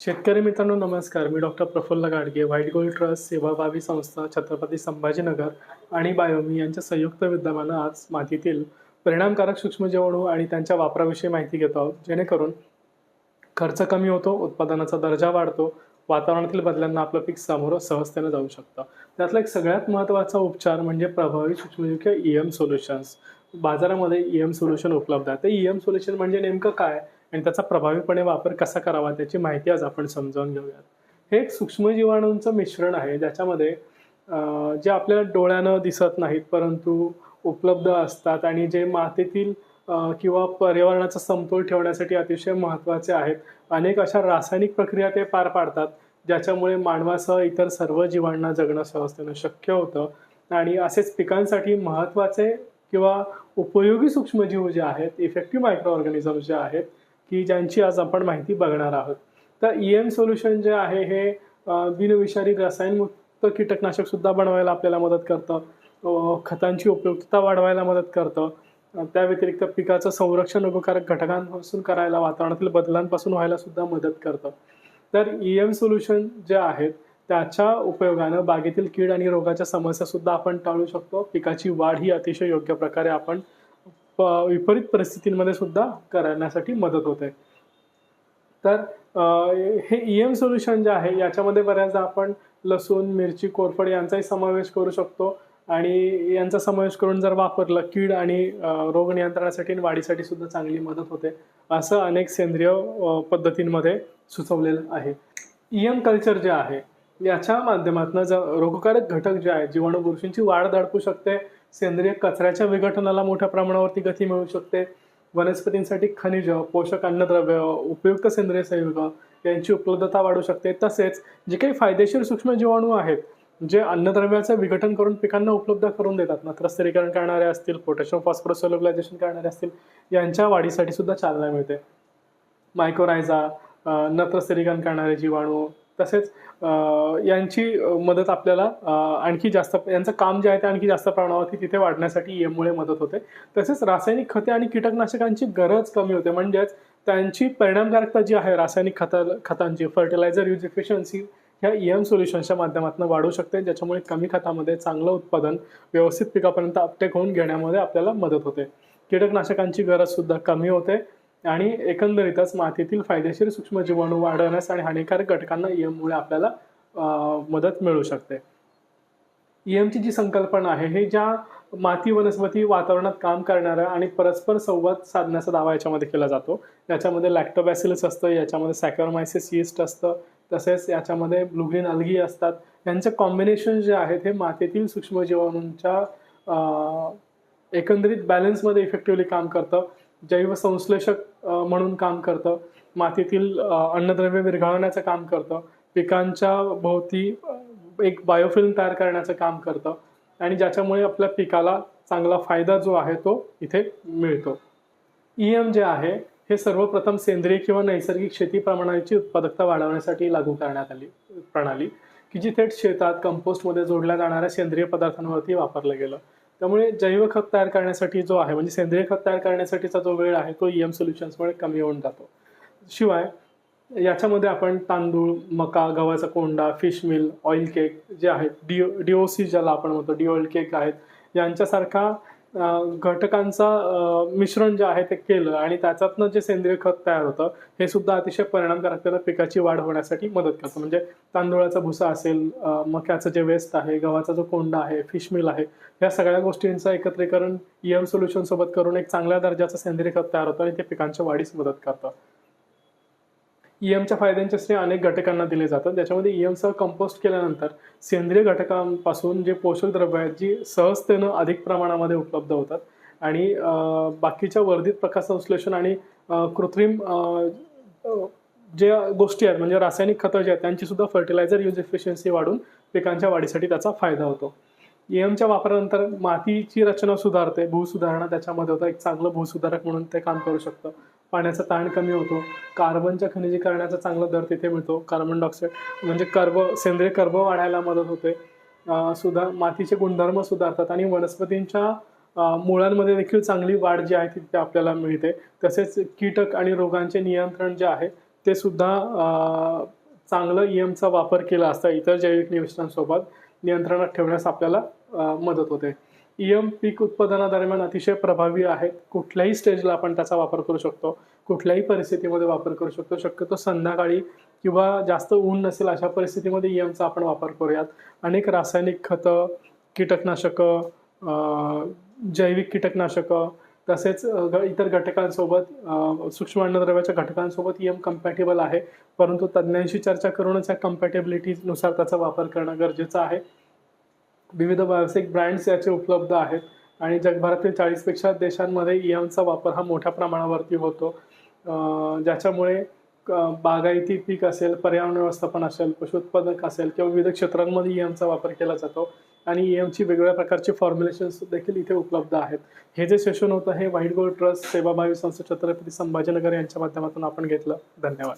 शेतकरी मित्रांनो नमस्कार. मी doctor Praphulla Gadge white gold trust सेवाभावी संस्था छत्रपती संभाजीनगर आणि बायोमी यांच्या संयुक्त विद्यमानं आज मातीतील परिणामकारक सूक्ष्मजीवाणू आणि त्यांच्या वापराविषयी माहिती घेतो आहोत. जेणेकरून खर्च कमी होतो उत्पादनाचा दर्जा वाढतो वातावरणातील बदलांना आपलं पीक सामोरं सहजतेनं जाऊ शकतं. त्यातला एक सगळ्यात महत्त्वाचा उपचार म्हणजे प्रभावी सूक्ष्मजीव किंवा ई एम सोल्युशन्स बाजारामध्ये ई एम सोल्युशन उपलब्ध आहे. ते ई एम सोल्युशन म्हणजे नेमकं काय? आणि त्याचा प्रभावीपणे वापर कसा करावा त्याची माहिती आज आपण समजावून घेऊयात. हे एक सूक्ष्मजीवाणूंचं मिश्रण आहे ज्याच्यामध्ये जे आपल्याला डोळ्यानं दिसत नाहीत परंतु उपलब्ध असतात आणि जे मातीतील किंवा पर्यावरणाचा समतोल ठेवण्यासाठी अतिशय महत्त्वाचे आहेत. अनेक अशा रासायनिक प्रक्रिया ते पार पाडतात ज्याच्यामुळे मानवासह इतर सर्व जीवांना जगणं सहजतेनं शक्य होतं. आणि असेच पिकांसाठी महत्त्वाचे किंवा उपयोगी सूक्ष्मजीव जे आहेत इफेक्टिव्ह मायक्रो ऑर्गॅनिझम जे आहेत की ज्यांची आज आपण माहिती बघणार आहोत. तर ई एम सोल्युशन जे आहे हे बिनविषारी रसायनमुक्त कीटकनाशक सुद्धा बनवायला आपल्याला मदत करतं. खतांची उपयुक्तता वाढवायला मदत करतं. त्या व्यतिरिक्त पिकाचं संरक्षण उपकारक घटकांपासून करायला वातावरणातील बदलांपासून व्हायला सुद्धा मदत करतं. तर ई एम सोल्युशन जे आहेत त्याच्या उपयोगानं बागेतील कीड आणि रोगाच्या समस्या सुद्धा आपण टाळू शकतो. पिकाची वाढ ही अतिशय योग्य प्रकारे आपण विपरीत परिस्थितींमध्ये सुद्धा करण्यासाठी मदत होते. तर हे ई एम सोल्युशन जे आहे याच्यामध्ये बऱ्याचदा आपण लसूण मिरची कोरफड यांचाही समावेश करू शकतो. आणि यांचा समावेश करून जर वापरलं कीड आणि रोग नियंत्रणासाठी आणि वाढीसाठी सुद्धा चांगली मदत होते. असं अनेक सेंद्रिय पद्धतींमध्ये सुचवलेलं आहे. ई एम कल्चर जे आहे याच्या माध्यमातून ज रोगकारक घटक जे आहे जीवाणू बुरशींची वाढ दडपू शकते. सेंद्रिय कचऱ्याच्या विघटनाला मोठ्या प्रमाणावरती गती मिळू शकते. वनस्पतींसाठी खनिज पोषक अन्नद्रव्य उपयुक्त सेंद्रिय संयुग यांची उपलब्धता वाढू शकते. तसेच जे काही फायदेशीर सूक्ष्म जीवाणू आहेत जे अन्नद्रव्याचं विघटन करून पिकांना उपलब्ध करून देतात नत्रस्थिरीकरण करणारे असतील पोटॅशियम फॉस्फरस सोलब्लायझेशन करणारे असतील यांच्या वाढीसाठी सुद्धा चालना मिळते. मायक्रोरायझा नत्रस्तरीकरण नत्रस्थिरीकरण करणारे जीवाणू तसेच यांची मदत आपल्याला आणखी जास्त यांचं काम जे आहे ते आणखी जास्त प्रमाणावरती तिथे वाढण्यासाठी यामुळे मदत होते. तसेच रासायनिक खते आणि कीटकनाशकांची गरज कमी होते. म्हणजेच त्यांची परिणामकारकता जी आहे रासायनिक खता खतांची फर्टिलायझर यूज इफिशियन्सी ह्या ई एम सोल्युशनच्या माध्यमातून वाढू शकते. ज्याच्यामुळे कमी खतामध्ये चांगलं उत्पादन व्यवस्थित पिकापर्यंत अपटेक होऊन घेण्यामध्ये आपल्याला मदत होते. कीटकनाशकांची गरज सुद्धा कमी होते. आणि एकंदरीतच मातीतील फायदेशीर सूक्ष्म जीवाणू वाढवण्यास आणि हानिकारक घटकांना EM मुळे आपल्याला मदत मिळू शकते. ईएमची जी संकल्पना आहे हे ज्या माती वनस्पती वातावरणात काम करणाऱ्या आणि परस्पर संवाद साधण्याचा दावा याच्यामध्ये केला जातो. याच्यामध्ये लॅक्टोबॅसिलस असतं याच्यामध्ये सॅकरमायसिस यीस्ट असतं तसेच याच्यामध्ये ब्लुग्रीन अल्गी असतात. यांचं कॉम्बिनेशन जे आहेत हे मातीतील सूक्ष्मजीवाणूंच्या अं, एकंदरीत बॅलन्समध्ये इफेक्टिव्हली काम करतं. जैवसंश्लेषक म्हणून काम करतं. मातीतील अन्नद्रव्य विरघळवण्याचं काम करतं. पिकांच्या भोवती एक बायोफिल्म तयार करण्याचं काम करतं. आणि ज्याच्यामुळे आपल्या पिकाला चांगला फायदा जो आहे तो इथे मिळतो. ई एम जे आहे हे सर्वप्रथम सेंद्रिय किंवा नैसर्गिक शेती प्रमाणाची उत्पादकता वाढवण्यासाठी लागू करण्यात आली प्रणाली की जी थेट शेतात कंपोस्टमध्ये जोडल्या जाणाऱ्या सेंद्रिय पदार्थांवरती वापरलं गेलं. त्यामुळे जैव खत तयार करण्यासाठी जो आहे म्हणजे सेंद्रिय खत तयार करण्यासाठीचा जो वेळ आहे तो ई एम सोल्युशन्समुळे कमी होऊन जातो. शिवाय याच्यामध्ये आपण तांदूळ मका गव्हाचा कोंडा फिश मिल ऑइल केक जे आहेत डिओ डिओसी ज्याला आपण म्हणतो डी ऑइल केक आहेत यांच्यासारखा घटकांचा मिश्रण जे आहे ते केलं आणि त्याच्यातनं जे सेंद्रिय खत तयार होतं हे सुद्धा अतिशय परिणामकारक त्याला पिकाची वाढ होण्यासाठी मदत करतं. म्हणजे तांदूळाचा भुसा असेल मक्याचं जे वेस्ट आहे गव्हाचा जो कोंडा आहे फिशमिल आहे या सगळ्या गोष्टींचं एकत्रीकरण ईएम सोल्युशन सोबत करून एक चांगल्या दर्जाचं सेंद्रिय खत तयार होतं आणि ते पिकांच्या वाढीस मदत करतं. ईएमच्या फायद्यांचे श्रेय अनेक घटकांना दिले जातात. त्याच्यामध्ये ईएमसह कंपोस्ट केल्यानंतर सेंद्रिय घटकांपासून जे पोषक द्रव्य आहेत जी सहजतेनं अधिक प्रमाणामध्ये उपलब्ध होतात. आणि बाकीच्या वर्धित प्रकाश संश्लेषण आणि कृत्रिम ज्या जे गोष्टी आहेत म्हणजे रासायनिक खतं जे आहेत त्यांची सुद्धा फर्टिलायझर यूज एफिशियन्सी वाढून पिकांच्या वाढीसाठी त्याचा फायदा होतो. एमच्या वापरानंतर मातीची रचना सुधारते भूसुधारणा त्याच्यामध्ये होतं एक चांगलं भूसुधारक म्हणून ते काम करू शकतं. पाण्याचा ताण कमी होतो. कार्बनच्या खनिजीकरणाचा चांगला दर तिथे मिळतो. कार्बन डायऑक्साईड म्हणजे कर्ब सेंद्रिय कर्ब वाढायला मदत होते. सुधार मातीचे गुणधर्म सुधारतात आणि वनस्पतींच्या मुळांमध्ये देखील चांगली वाढ जी आहे ती तिथे आपल्याला मिळते. तसेच कीटक आणि रोगांचे नियंत्रण जे आहे ते सुद्धा चांगलं ईएमचा वापर केला असता इतर जैविक निविष्ठांसोबत नियंत्रणात ठेवण्यास आपल्याला मदत होते. ईएम पीक उत्पादनादरम्यान अतिशय प्रभावी आहेत कुठल्याही स्टेजला आपण त्याचा वापर करू शकतो. कुठल्याही परिस्थितीमध्ये वापर करू शकतो. शक्यतो संध्याकाळी किंवा जास्त ऊन नसेल अशा परिस्थितीमध्ये ईएमचा एमचा आपण वापर करूयात. अनेक रासायनिक खतं कीटकनाशकं जैविक कीटकनाशकं तसेच ग- इतर घटकांसोबत सूक्ष्म अन्नद्रव्याच्या घटकांसोबत ई एम कम्पॅटेबल आहे. परंतु तज्ज्ञांशी चर्चा करूनच या कम्पॅटेबिलिटीनुसार त्याचा वापर करणं गरजेचं आहे. विविध व्यावसायिक ब्रँड्स याचे उपलब्ध आहेत. आणि जगभरातील चाळीसपेक्षा देशांमध्ये ई वापर हा मोठ्या प्रमाणावरती होतो. ज्याच्यामुळे क- बागायती पीक असेल पर्यावरण व्यवस्थापन असेल पशुत्पादक असेल किंवा विविध क्षेत्रांमध्ये ई एमचा वापर केला जातो. आणि ईएमची वेगवेगळ्या प्रकारची फॉर्म्युलेशन्स देखील इथे उपलब्ध आहेत. हे जे सेशन होतं हे व्हाईट गोल्ड ट्रस्ट सेवाभावी संस्था छत्रपती संभाजीनगर यांच्या माध्यमातून आपण घेतलं. धन्यवाद.